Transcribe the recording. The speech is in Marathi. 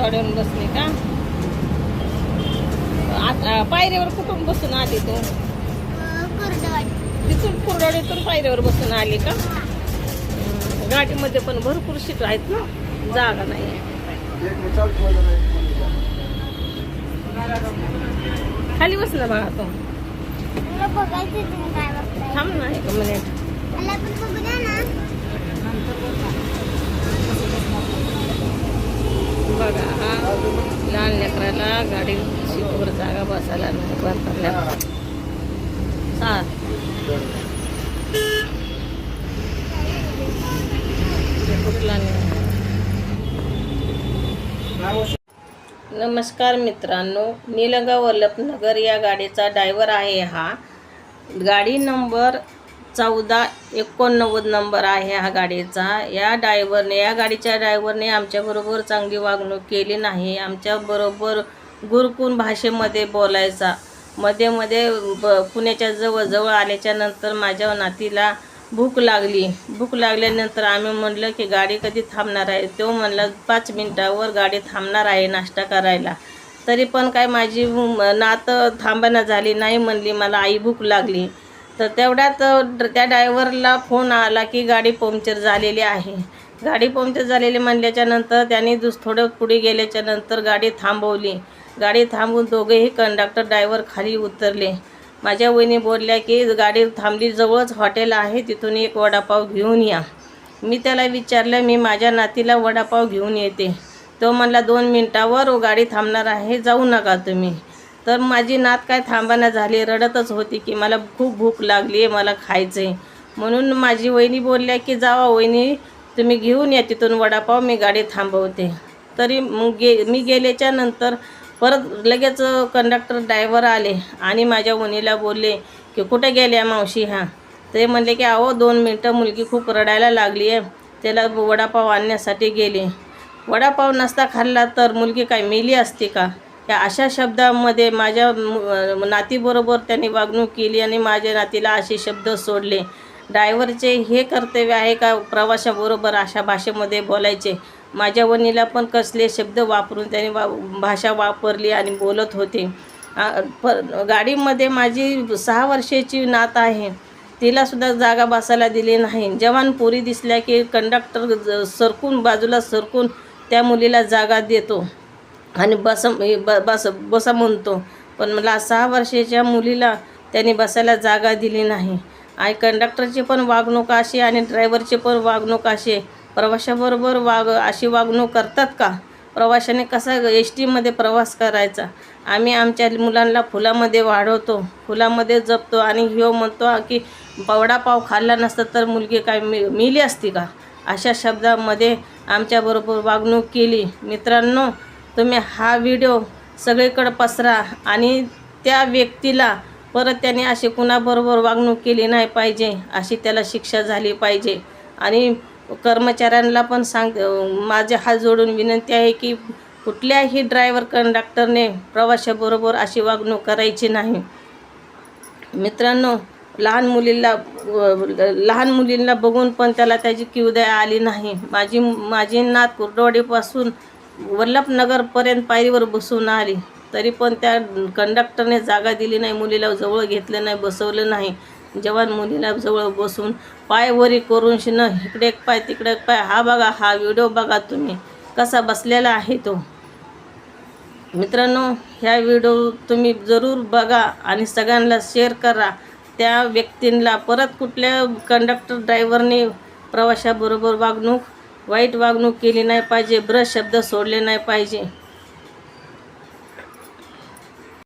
कुठवड्यावरून बसली का? आता पायरीवर कुठून बसून आली तू? तिथून कुरडवाडीतून पायरीवर बसून आली का? गाडीमध्ये पण भरपूर सीट आहेत ना? जागा नाही खाली बस ना बाळा तू. थांब ना एक मिनिट बघा हा लहान लेकराला गाडी सीटवर जागा बसायला नाही नमस्कार मित्रांनो निलंगा वल्लभनगर या गाडीचा डायव्हर आहे हा. गाडी नंबर चौदा एकोणनव्वद नंबर आहे हा गाडीचा. या ड्रायव्हरने या गाडीच्या ड्रायव्हरने आमच्याबरोबर चांगली वागणूक केली नाही. आमच्याबरोबर गुरकून भाषेमध्ये बोलायचा. मध्ये मध्ये ब पुण्याच्या जवळजवळ आल्याच्यानंतर आल्याच्यानंतर माझ्या नातीला भूक लागली. भूक लागल्यानंतर आम्ही म्हणलं की गाडी कधी थांबणार आहे? तो म्हणला पाच मिनटावर गाडी थांबणार आहे नाश्ता करायला. तरी पण काय माझी नातं थांबना झाली नाही म्हणली मला आई भूक लागली. तर तेवढ्यात त्या डायव्हरला फोन आला की गाडी पंक्चर झालेली आहे. गाडी पंक्चर झालेली म्हणल्याच्या नंतर त्यांनी दुस थोडं पुढे गेल्याच्यानंतर गाडी थांबवली. गाडी थांबून दोघेही कंडक्टर ड्रायव्हर खाली उतरले. माझ्या वहिनी बोलल्या की गाडी थांबली जवळच हॉटेल आहे तिथून एक वडापाव घेऊन या. मी त्याला विचारलं मी माझ्या नातीला वडापाव घेऊन येते. तो म्हणला दोन मिनटावर गाडी थांबणार आहे जाऊ नका तुम्ही. तर माझी नात काय थांबाना झाली रडतच होती की मला खूप भूक लागली आहे मला खायचं आहे म्हणून माझी वहिनी बोलल्या की जावा वहिनी तुम्ही घेऊन या तिथून वडापाव मी गाडी थांबवते. तरी मग गे मी गेल्याच्यानंतर परत लगेच कंडक्टर ड्रायव्हर आले आणि माझ्या वहिनीला बोलले की कुठे गेल्या मावशी ह्या ते म्हणले की अहो दोन मिनटं मुलगी खूप रडायला लागली आहे त्याला वडापाव आणण्यासाठी गेले. वडापाव नसता खाल्ला तर मुलगी काय मेली असते का? या अशा शब्दामध्ये माझ्या नातीबरोबर त्यांनी वागणूक केली आणि माझ्या नातीला असे शब्द सोडले. ड्रायव्हरचे हे कर्तव्य आहे का प्रवाशाबरोबर अशा भाषेमध्ये बोलायचे? माझ्या वणीला पण कसले शब्द वापरून त्यांनी वा भाषा वापरली आणि बोलत होते. प गाडीमध्ये माझी सहा वर्षाची नात आहे. तिलासुद्धा जागा बसायला दिली नाही. जवान पोरी दिसल्या की कंडक्टर सरकून बाजूला सरकून त्या मुलीला जागा देतो. आणि बस ब बस बसा म्हणतो. पण मला सहा वर्षाच्या मुलीला त्यांनी बसायला जागा दिली नाही. आणि कंडक्टरची पण वागणूक अशी आणि ड्रायव्हरची पण वागणूक अशी. प्रवाशाबरोबर वाग अशी वागणूक करतात का? प्रवाशाने कसा एस टीमध्ये प्रवास करायचा? आम्ही आमच्या मुलांना फुलामध्ये वाढवतो. फुलामध्ये जपतो आणि ह्यो म्हणतो की वडापाव खाल्ला नसता तर मुलगी काय मि मिली असती का? अशा शब्दामध्ये आमच्याबरोबर वागणूक केली. मित्रांनो तुम्ही हा व्हिडिओ सगळीकडे पसरा आणि त्या व्यक्तीला परत त्याने अशी कुणाबरोबर वागणूक केली नाही पाहिजे अशी त्याला शिक्षा झाली पाहिजे. आणि कर्मचाऱ्यांना पण सांग माझे हात जोडून विनंती आहे की कुठल्याही ड्रायव्हर कंडक्टरने प्रवाशाबरोबर अशी वागणूक करायची नाही. मित्रांनो लहान मुलीला लहान मुलींना बघून पण त्याला त्याची किवदया आली नाही. माझी माझी नात कुर्डवाडीपासून वल्लभनगरपर्यंत पायरीवर बसून आली. तरी पण त्या कंडक्टरने जागा दिली नाही मुलीला जवळ घेतलं नाही बसवलं नाही. जवान मुलीला जवळ बसून पाय वरी करून शिन इकडे एक पाय तिकडे एक पाय हा बघा हा व्हिडिओ बघा तुम्ही. कसा बसलेला आहे तो. मित्रांनो ह्या व्हिडिओ तुम्ही जरूर बघा आणि सगळ्यांना शेअर करा. त्या व्यक्तींना परत कुठल्या कंडक्टर ड्रायव्हरने प्रवाशाबरोबर वागणूक वाईट वागणूक केली नाही पाहिजे ब्रश शब्द सोडले नाही पाहिजे.